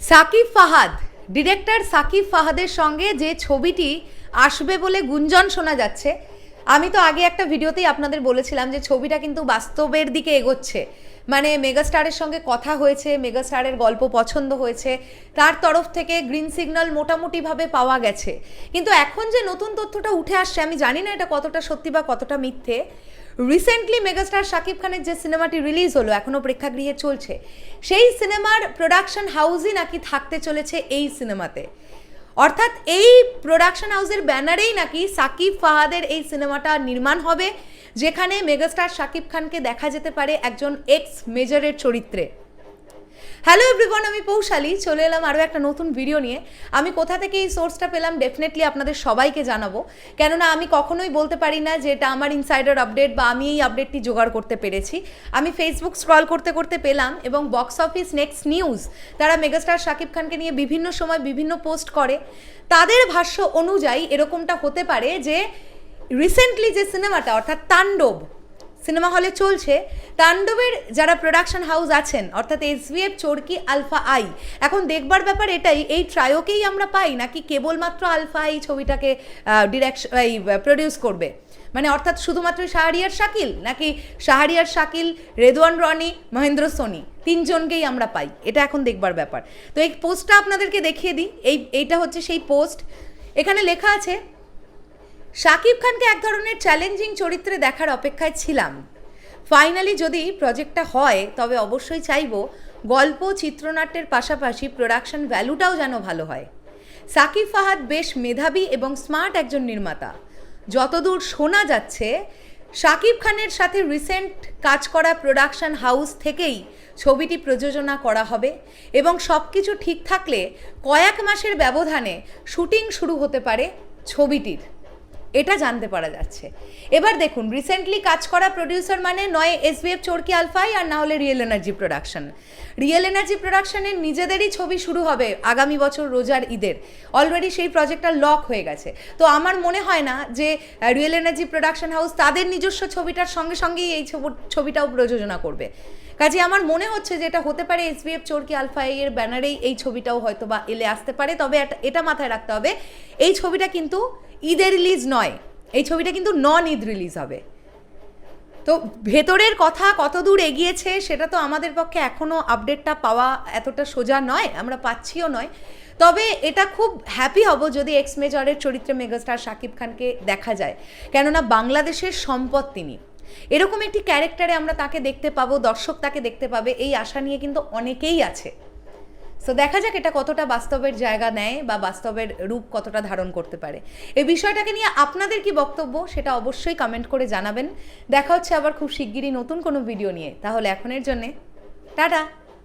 Shakib Fahad director Shakib ফাহাদের সঙ্গে যে ছবিটি আসবে বলে গুঞ্জন শোনা যাচ্ছে আমি তো আগে একটা ভিডিওতেই আপনাদের বলেছিলাম যে ছবিটা কিন্তু বাস্তবের দিকে এগোচ্ছে। মানে মেগাস্টারের সঙ্গে কথা হয়েছে, মেগাস্টারের গল্প পছন্দ হয়েছে, তার তরফ থেকে গ্রিন সিগন্যাল মোটামুটিভাবে পাওয়া গেছে। কিন্তু এখন যে নতুন তথ্যটা উঠে আসছে, আমি জানি না এটা কতটা সত্যি বা কতটা মিথ্যে। রিসেন্টলি মেগাস্টার শাকিব খানের যে সিনেমাটি রিলিজ হলো এখনও প্রেক্ষাগৃহে চলছে। সেই সিনেমার প্রোডাকশন হাউসই নাকি থাকতে চলেছে এই সিনেমাতে। অর্থাৎ এই প্রোডাকশন হাউসের ব্যানারেই নাকি সাকিব ফাহাদের এই সিনেমাটা নির্মাণ হবে, যেখানে মেগাস্টার সাকিব খানকে দেখা যেতে পারে একজন এক্স মেজরের চরিত্রে। হ্যালো এভরিওয়ান আমি পৌশালী। চলে এলাম আরও একটা নতুন ভিডিও নিয়ে। আমি কোথা থেকে এই সোর্সটা পেলাম ডেফিনেটলি আপনাদের সবাইকে জানাব। কেননা আমি কখনোই বলতে পারি না যে এটা আমার ইনসাইডার আপডেট বা আমি এই আপডেটটি জোগাড় করতে পেরেছি। আমি ফেসবুক স্ক্রল করতে করতে পেলাম এবং বক্স অফিস নেক্সট নিউজ তারা মেগাস্টার শাকিব খানকে নিয়ে বিভিন্ন সময় বিভিন্ন পোস্ট করে। তাদের ভাষ্য অনুযায়ী এরকমটা হতে পারে যে রিসেন্টলি যে সিনেমাটা অর্থাৎ তাণ্ডব সিনেমা হলে চলছে। তাণ্ডবের যারা প্রোডাকশন হাউস আছেন, অর্থাৎ এসভিএফ চোরকি, আলফা আই, এখন দেখবার ব্যাপার এটাই, এই ট্রায়োকেই আমরা পাই নাকি কেবলমাত্র আলফা আই ছবিটাকে ডিরেকশন এই প্রডিউস করবে? মানে অর্থাৎ শুধুমাত্র শাহরিয়ার শাকিল নাকি শাহরিয়ার শাকিল, রেদওয়ান রনি, মহেন্দ্র সোনি, তিনজনকেই আমরা পাই। এটা এখন দেখবার ব্যাপার। তো এই পোস্টটা আপনাদেরকে দেখিয়ে দিই। এই, এইটা হচ্ছে সেই পোস্ট এখানে লেখা আছে শাকিব খানকে এক ধরনের চ্যালেঞ্জিং চরিত্রে দেখার অপেক্ষায় ছিলাম। ফাইনালি যদি প্রজেক্টটা হয়, তবে অবশ্যই চাইব গল্প, চিত্রনাট্যের পাশাপাশি প্রোডাকশন ভ্যালুটাও যেন ভালো হয়। সাকিব ফাহাদ বেশ মেধাবী এবং স্মার্ট একজন নির্মাতা। যতদূর শোনা যাচ্ছে শাকিব খানের সাথে রিসেন্ট কাজ করা প্রোডাকশন হাউস থেকেই ছবিটি প্রযোজনা করা হবে এবং সব কিছু ঠিক থাকলে কয়েক মাসের ব্যবধানে শুটিং শুরু হতে পারে ছবিটির। এটা জানতে পারা যাচ্ছে। এবার দেখুন রিসেন্টলি কাজ করা প্রডিউসার মানে নয় এস এসবিএফ চোরকি আলফাই আর না হলে Real Energy Production Real Energy প্রোডাকশনের নিজেদেরই ছবি শুরু হবে আগামী বছর রোজার ঈদের। অলরেডি সেই প্রজেক্টটা লক হয়ে গেছে। তো আমার মনে হয় না যে রিয়েল এনার্জি প্রোডাকশন হাউস তাদের নিজস্ব ছবিটার সঙ্গে সঙ্গেই এই ছবি- ছবিটাও প্রযোজনা করবে। কাজে আমার মনে হচ্ছে যে এটা হতে পারে এস এসবিএফ চোরকি আলফা এর ব্যানারেই এই ছবিটাও হয়তো বা এলে আসতে পারে। তবে এটা মাথায় রাখতে হবে, এই ছবিটা কিন্তু ঈদের রিলিজ নয়। এই ছবিটা কিন্তু নন ঈদ রিলিজ হবে। তো ভেতরের কথা কত দূর এগিয়েছে সেটা তো আমাদের পক্ষে এখনও আপডেটটা পাওয়া এতটা সোজা নয়, আমরা পাচ্ছিও নয়। তবে এটা খুব হ্যাপি হব যদি এক্স মেজরের চরিত্রে মেগাস্টার শাকিব খানকে দেখা যায়। কেননা বাংলাদেশের সম্পদ তিনি। এরকম একটি ক্যারেক্টারে আমরা তাকে দেখতে পাবো, দর্শক তাকে দেখতে পাবে, এই আশা নিয়ে কিন্তু অনেকেই আছে। সো দেখা যাক এটা কতটা বাস্তবের জায়গা নেয় বা বাস্তবের রূপ কতটা ধারণ করতে পারে। এই বিষয়টাকে নিয়ে আপনাদের কি বক্তব্য সেটা অবশ্যই কমেন্ট করে জানাবেন। দেখা হচ্ছে আবার খুব শিগগিরই নতুন কোনো ভিডিও নিয়ে। তাহলে এখনের জন্যে টাটা!